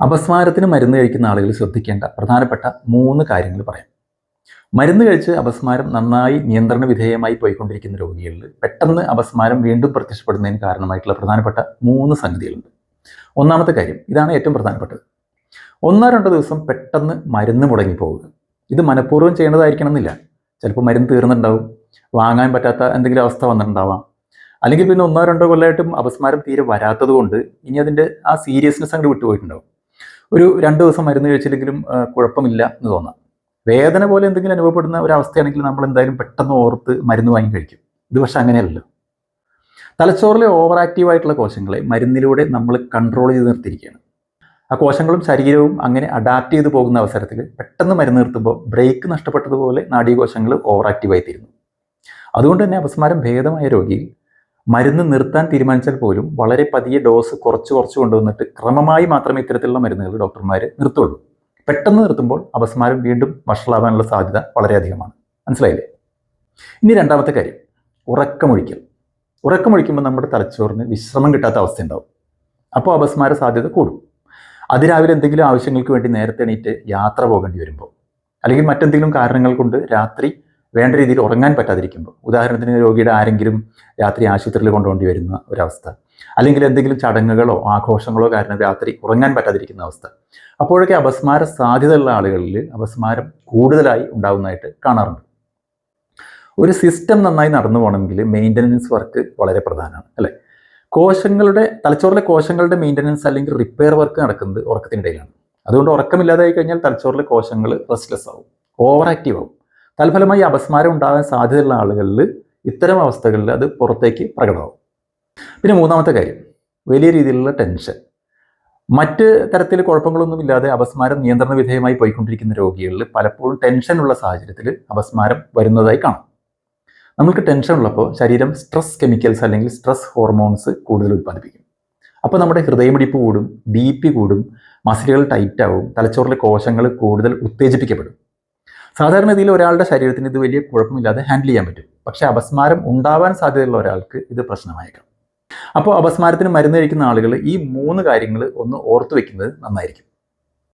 അപസ്മാരത്തിന് മരുന്ന് കഴിക്കുന്ന ആളുകൾ ശ്രദ്ധിക്കേണ്ട പ്രധാനപ്പെട്ട മൂന്ന് കാര്യങ്ങൾ പറയാം. മരുന്ന് കഴിച്ച് അപസ്മാരം നന്നായി നിയന്ത്രണ വിധേയമായി പോയിക്കൊണ്ടിരിക്കുന്ന രോഗികളിൽ പെട്ടെന്ന് അപസ്മാരം വീണ്ടും പ്രത്യക്ഷപ്പെടുന്നതിന് കാരണമായിട്ടുള്ള പ്രധാനപ്പെട്ട മൂന്ന് സംഗതികളുണ്ട്. ഒന്നാമത്തെ കാര്യം ഇതാണ് ഏറ്റവും പ്രധാനപ്പെട്ടത്. ഒന്നോ രണ്ടോ ദിവസം പെട്ടെന്ന് മരുന്ന് മുടങ്ങിപ്പോവുക ഇത് മനഃപൂർവം ചെയ്യേണ്ടതായിരിക്കണം എന്നില്ല. ചിലപ്പോൾ മരുന്ന് തീർന്നിട്ടുണ്ടാവും വാങ്ങാൻ പറ്റാത്ത എന്തെങ്കിലും അവസ്ഥ വന്നിട്ടുണ്ടാവാം. അല്ലെങ്കിൽ പിന്നെ ഒന്നോ രണ്ടോ കൊല്ലമായിട്ടും അപസ്മാരം തീരെ വരാത്തത് കൊണ്ട് ഇനി അതിന്റെ ആ സീരിയസ്നെസ് അങ്ങോട്ട് വിട്ടുപോയിട്ടുണ്ടാവും. ഒരു രണ്ട് ദിവസം മരുന്ന് കഴിച്ചില്ലെങ്കിലും കുഴപ്പമില്ല എന്ന് തോന്നാം. വേദന പോലെ എന്തെങ്കിലും അനുഭവപ്പെടുന്ന ഒരു അവസ്ഥയാണെങ്കിൽ നമ്മൾ എന്തായാലും പെട്ടെന്ന് ഓർത്ത് മരുന്ന് വാങ്ങി കഴിക്കും. ഇത് പക്ഷെ അങ്ങനെയല്ലല്ലോ. തലച്ചോറിലെ ഓവർ ആക്റ്റീവായിട്ടുള്ള കോശങ്ങളെ മരുന്നിലൂടെ നമ്മൾ കൺട്രോൾ ചെയ്ത് നിർത്തിയിരിക്കുകയാണ്. ആ കോശങ്ങളും ശരീരവും അങ്ങനെ അഡാപ്റ്റ് ചെയ്ത് പോകുന്ന അവസരത്തിൽ പെട്ടെന്ന് മരുന്ന് നിർത്തുമ്പോൾ ബ്രേക്ക് നഷ്ടപ്പെട്ടതുപോലെ നാഡീകോശങ്ങൾ ഓവർ ആക്റ്റീവായി തീരുന്നു. അതുകൊണ്ട് തന്നെ അപസ്മാരം ഭേദമായ രോഗിയിൽ മരുന്ന് നിർത്താൻ തീരുമാനിച്ചാൽ പോലും വളരെ പതിയെ ഡോസ് കുറച്ച് കുറച്ച് കൊണ്ടുവന്നിട്ട് ക്രമമായി മാത്രമേ ഇത്തരത്തിലുള്ള മരുന്നുകൾ ഡോക്ടർമാർ നിർത്തുള്ളൂ. പെട്ടെന്ന് നിർത്തുമ്പോൾ അപസ്മാരം വീണ്ടും വഷളാവാനുള്ള സാധ്യത വളരെയധികമാണ് മനസ്സിലായില്ലേ? ഇനി രണ്ടാമത്തെ കാര്യം. ഉറക്കമൊഴിക്കൽ. ഉറക്കമൊഴിക്കുമ്പോൾ നമ്മുടെ തലച്ചോറിന് വിശ്രമം കിട്ടാത്ത അവസ്ഥ ഉണ്ടാവും. അപ്പോൾ അപസ്മാര സാധ്യത കൂടും. അതിരാവിലെ എന്തെങ്കിലും ആവശ്യങ്ങൾക്ക് വേണ്ടി നേരത്തെ എണീറ്റ് യാത്ര പോകേണ്ടി വരുമ്പോൾ അല്ലെങ്കിൽ മറ്റെന്തെങ്കിലും കാരണങ്ങൾ കൊണ്ട് രാത്രി വേണ്ട രീതിയിൽ ഉറങ്ങാൻ പറ്റാതിരിക്കുമ്പോൾ ഉദാഹരണത്തിന് രോഗിയുടെ ആരെങ്കിലും രാത്രി ആശുപത്രിയിൽ കൊണ്ടുപോകേണ്ടി വരുന്ന ഒരവസ്ഥ അല്ലെങ്കിൽ എന്തെങ്കിലും ചടങ്ങുകളോ ആഘോഷങ്ങളോ കാരണം രാത്രി ഉറങ്ങാൻ പറ്റാതിരിക്കുന്ന അവസ്ഥ അപ്പോഴൊക്കെ അപസ്മാര സാധ്യതയുള്ള ആളുകളിൽ അപസ്മാരം കൂടുതലായി ഉണ്ടാകുന്നതായിട്ട് കാണാറുണ്ട്. ഒരു സിസ്റ്റം നന്നായി നടന്നു പോകണമെങ്കിൽ മെയിന്റനൻസ് വർക്ക് വളരെ പ്രധാനമാണ് അല്ലേ? കോശങ്ങളുടെ തലച്ചോറിലെ കോശങ്ങളുടെ മെയിന്റനൻസ് അല്ലെങ്കിൽ റിപ്പയർ വർക്ക് നടക്കുന്നത് ഉറക്കത്തിനിടയിലാണ്. അതുകൊണ്ട് ഉറക്കമില്ലാതായി കഴിഞ്ഞാൽ തലച്ചോറിലെ കോശങ്ങൾ റെസ്റ്റ്ലെസ് ആവും ഓവർ ആക്റ്റീവ് ആവും തൽഫലമായി അപസ്മാരം ഉണ്ടാകാൻ സാധ്യതയുള്ള ആളുകളിൽ ഇത്തരം അവസ്ഥകളിൽ അത് പുറത്തേക്ക് പ്രകടമാവും. പിന്നെ മൂന്നാമത്തെ കാര്യം വലിയ രീതിയിലുള്ള ടെൻഷൻ. മറ്റ് തരത്തിൽ കുഴപ്പങ്ങളൊന്നുമില്ലാതെ അപസ്മാരം നിയന്ത്രണ വിധേയമായി പോയിക്കൊണ്ടിരിക്കുന്ന രോഗികളിൽ പലപ്പോഴും ടെൻഷനുള്ള സാഹചര്യത്തിൽ അപസ്മാരം വരുന്നതായി കാണാം. നമുക്ക് ടെൻഷൻ ഉള്ളപ്പോൾ ശരീരം സ്ട്രെസ് കെമിക്കൽസ് അല്ലെങ്കിൽ സ്ട്രെസ് ഹോർമോൺസ് കൂടുതൽ ഉത്പാദിപ്പിക്കും അപ്പോൾ നമ്മുടെ ഹൃദയമിടിപ്പ് കൂടും ബി പി കൂടും മസിലുകൾ ടൈറ്റ് ആവും തലച്ചോറിലെ കോശങ്ങൾ കൂടുതൽ ഉത്തേജിപ്പിക്കപ്പെടും. സാധാരണഗതിയിൽ ഒരാളുടെ ശരീരത്തിന് ഇത് വലിയ കുഴപ്പമില്ലാതെ ഹാൻഡിൽ ചെയ്യാൻ പറ്റും. പക്ഷെ അപസ്മാരം ഉണ്ടാവാൻ സാധ്യതയുള്ള ഒരാൾക്ക് ഇത് പ്രശ്നമായേക്കാം. അപ്പോൾ അപസ്മാരത്തിന് മരുന്ന് കഴിക്കുന്ന ആളുകൾ ഈ മൂന്ന് കാര്യങ്ങൾ ഒന്ന് ഓർത്തു വെക്കുന്നത് നന്നായിരിക്കും.